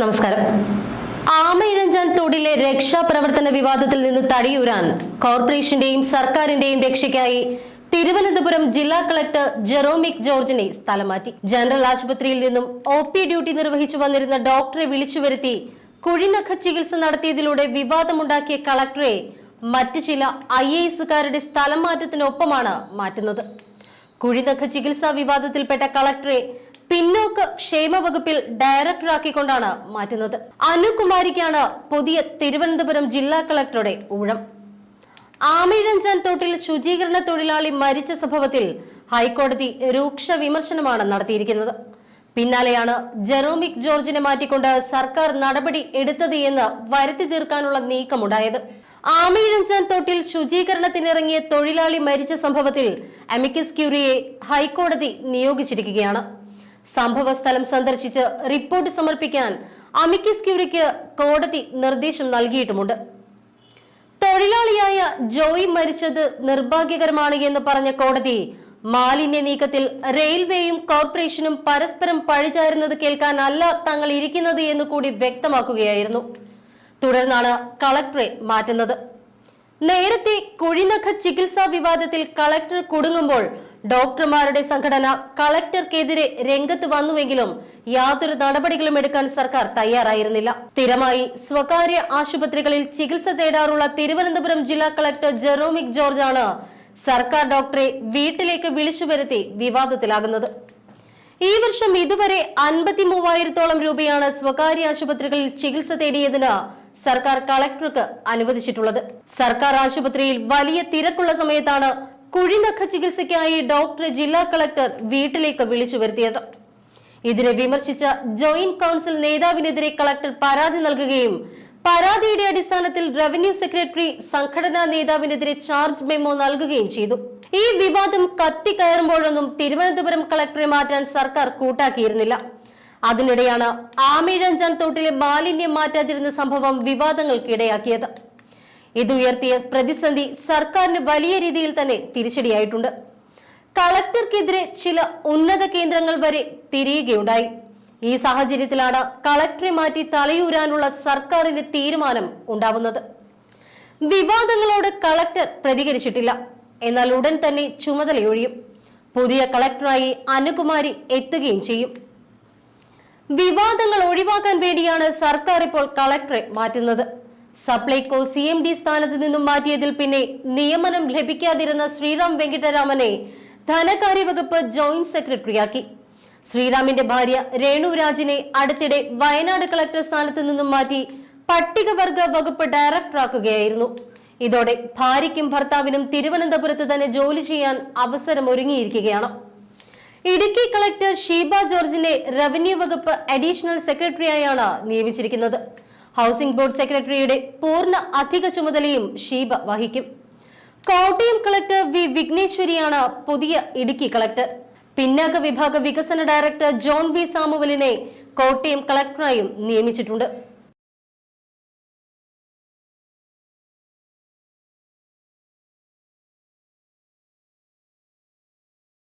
നമസ്കാരം. ആമയിഴഞ്ചാൻ തോടിലെ രക്ഷാപ്രവർത്തന വിവാദത്തിൽ നിന്ന് തടിയൂരാൻ കോർപ്പറേഷന്റെയും സർക്കാരിന്റെയും രക്ഷയ്ക്കായി തിരുവനന്തപുരം ജില്ലാ കളക്ടർ ജെറോമിക് ജോർജിനെ സ്ഥലം മാറ്റി. ജനറൽ ആശുപത്രിയിൽ നിന്നും ഒ പി ഡ്യൂട്ടി നിർവഹിച്ചു വന്നിരുന്ന ഡോക്ടറെ വിളിച്ചു വരുത്തി കുഴിനഖ ചികിത്സ നടത്തിയതിലൂടെ വിവാദമുണ്ടാക്കിയ കളക്ടറെ മറ്റു ചില ഐ എ എസുകാരുടെ സ്ഥലം മാറ്റത്തിനൊപ്പമാണ് മാറ്റുന്നത്. കുഴിനഖ ചികിത്സാ വിവാദത്തിൽപ്പെട്ട കളക്ടറെ പിന്നോക്ക ക്ഷേമ വകുപ്പിൽ ഡയറക്ടറാക്കിക്കൊണ്ടാണ് മാറ്റുന്നത്. അനുകുമാരിക്കാണ് പുതിയ തിരുവനന്തപുരം ജില്ലാ കളക്ടറുടെ ഊഴം. ആമിഴഞ്ചാൻ തോട്ടിൽ ശുചീകരണ തൊഴിലാളി മരിച്ച സംഭവത്തിൽ ഹൈക്കോടതി രൂക്ഷ വിമർശനമാണ് നടത്തിയിരിക്കുന്നത്. പിന്നാലെയാണ് ജെറോമിക് ജോർജിനെ മാറ്റിക്കൊണ്ട് സർക്കാർ നടപടി എടുത്തത് എന്ന് വരുത്തി തീർക്കാനുള്ള നീക്കമുണ്ടായത്. ആമിഴഞ്ചാൻ തോട്ടിൽ ശുചീകരണത്തിനിറങ്ങിയ തൊഴിലാളി മരിച്ച സംഭവത്തിൽ അമിക്കസ് ക്യൂറിയെ ഹൈക്കോടതി നിയോഗിച്ചിരിക്കുകയാണ്. സംഭവ സ്ഥലം സന്ദർശിച്ച് റിപ്പോർട്ട് സമർപ്പിക്കാൻ അമിക്കസ് ക്യൂറിക്ക് കോടതി നിർദ്ദേശം നൽകിയിട്ടുമുണ്ട്. തൊഴിലാളിയായ ജോയി മരിച്ചത് നിർഭാഗ്യകരമാണ് എന്ന് പറഞ്ഞ കോടതി മാലിന്യ നീക്കത്തിൽ റെയിൽവേയും കോർപ്പറേഷനും പരസ്പരം പഴിചാരുന്നത് കേൾക്കാനല്ല തങ്ങൾ ഇരിക്കുന്നത് എന്ന് കൂടി വ്യക്തമാക്കുകയായിരുന്നു. തുടർന്നാണ് കളക്ടറെ മാറ്റുന്നത്. നേരത്തെ കുഴിനഖ ചികിത്സാ വിവാദത്തിൽ കളക്ടർ കുടുങ്ങുമ്പോൾ ഡോക്ടർമാരുടെ സംഘടന കളക്ടർക്കെതിരെ രംഗത്ത് വന്നുവെങ്കിലും യാതൊരു നടപടികളും എടുക്കാൻ സർക്കാർ തയ്യാറായിരുന്നില്ല. സ്ഥിരമായി സ്വകാര്യ ആശുപത്രികളിൽ ചികിത്സ തേടാറുള്ള തിരുവനന്തപുരം ജില്ലാ കളക്ടർ ജെറോമിക് ജോർജ് ആണ് സർക്കാർ ഡോക്ടറെ വീട്ടിലേക്ക് വിളിച്ചു വരുത്തി വിവാദത്തിലാകുന്നത്. ഈ വർഷം ഇതുവരെ അൻപത്തി മൂവായിരത്തോളം രൂപയാണ് സ്വകാര്യ ആശുപത്രികളിൽ ചികിത്സ തേടിയതിന് സർക്കാർ കളക്ടർക്ക് അനുവദിച്ചിട്ടുള്ളത്. സർക്കാർ ആശുപത്രിയിൽ വലിയ തിരക്കുള്ള സമയത്താണ് കുഴിനഖ ചികിത്സയ്ക്കായി ഡോക്ടറെ ജില്ലാ കളക്ടർ വീട്ടിലേക്ക് വിളിച്ചു വരുത്തിയത്. ഇതിനെ വിമർശിച്ച ജോയിന്റ് കൗൺസിൽ നേതാവിനെതിരെ കളക്ടർ പരാതി നൽകുകയും പരാതിയുടെ അടിസ്ഥാനത്തിൽ റവന്യൂ സെക്രട്ടറി സംഘടനാ നേതാവിനെതിരെ ചാർജ് മെമ്മോ നൽകുകയും ചെയ്തു. ഈ വിവാദം കത്തിക്കയറുമ്പോഴൊന്നും തിരുവനന്തപുരം കളക്ടറെ മാറ്റാൻ സർക്കാർ കൂട്ടാക്കിയിരുന്നില്ല. അതിനിടെയാണ് ആമിഴഞ്ചാൻ തോട്ടിലെ മാലിന്യം മാറ്റാതിരുന്ന സംഭവം വിവാദങ്ങൾക്കിടയാക്കിയത്. ഇത് ഉയർത്തിയ പ്രതിസന്ധി സർക്കാരിന് വലിയ രീതിയിൽ തന്നെ തിരിച്ചടിയായിട്ടുണ്ട്. കളക്ടർക്കെതിരെ ചില ഉന്നത കേന്ദ്രങ്ങൾ വരെ തിരിയുകയുണ്ടായി. ഈ സാഹചര്യത്തിലാണ് കളക്ടറെ മാറ്റി തലയൂരാനുള്ള സർക്കാരിന്റെ തീരുമാനം ഉണ്ടാവുന്നത്. വിവാദങ്ങളോട് കളക്ടർ പ്രതികരിച്ചിട്ടില്ല. എന്നാൽ ഉടൻ തന്നെ ചുമതലയൊഴിയും. പുതിയ കളക്ടറായി അനുകുമാരി എത്തുകയും ചെയ്യും. വിവാദങ്ങൾ ഒഴിവാക്കാൻ വേണ്ടിയാണ് സർക്കാർ ഇപ്പോൾ കളക്ടറെ മാറ്റുന്നത്. സപ്ലൈകോ സി എം ഡി സ്ഥാനത്ത് നിന്നും മാറ്റിയതിൽ പിന്നെ നിയമനം ലഭിക്കാതിരുന്ന ശ്രീറാം വെങ്കിട്ടരാമനെ ധനകാര്യ വകുപ്പ് ജോയിന്റ് സെക്രട്ടറിയാക്കി. ശ്രീറാമിന്റെ ഭാര്യ രേണുരാജിനെ അടുത്തിടെ വയനാട് കളക്ടർ സ്ഥാനത്ത് നിന്നും മാറ്റി പട്ടികവർഗ വകുപ്പ് ഡയറക്ടറാക്കുകയായിരുന്നു ഇതോടെ ഭാര്യയ്ക്കും ഭർത്താവിനും തിരുവനന്തപുരത്ത് തന്നെ ജോലി ചെയ്യാൻ അവസരം ഒരുങ്ങിയിരിക്കുകയാണ്. ഇടുക്കി കളക്ടർ ഷീബ ജോർജിനെ റവന്യൂ വകുപ്പ് അഡീഷണൽ സെക്രട്ടറിയായാണ് നിയമിച്ചിരിക്കുന്നത്. ഹൗസിംഗ് ബോർഡ് സെക്രട്ടറിയുടെ പൂർണ അധിക ചുമതലയും ഷീബ വഹിക്കും. കോട്ടയം കളക്ടർ വി വിഘ്നേശ്വരിയാണ് പുതിയ ഇടുക്കി കളക്ടർ. പിന്നാക്ക വിഭാഗ വികസന ഡയറക്ടർ ജോൺ വി സാമുവലിനെ കോട്ടയം കളക്ടറായും നിയമിച്ചിട്ടുണ്ട്.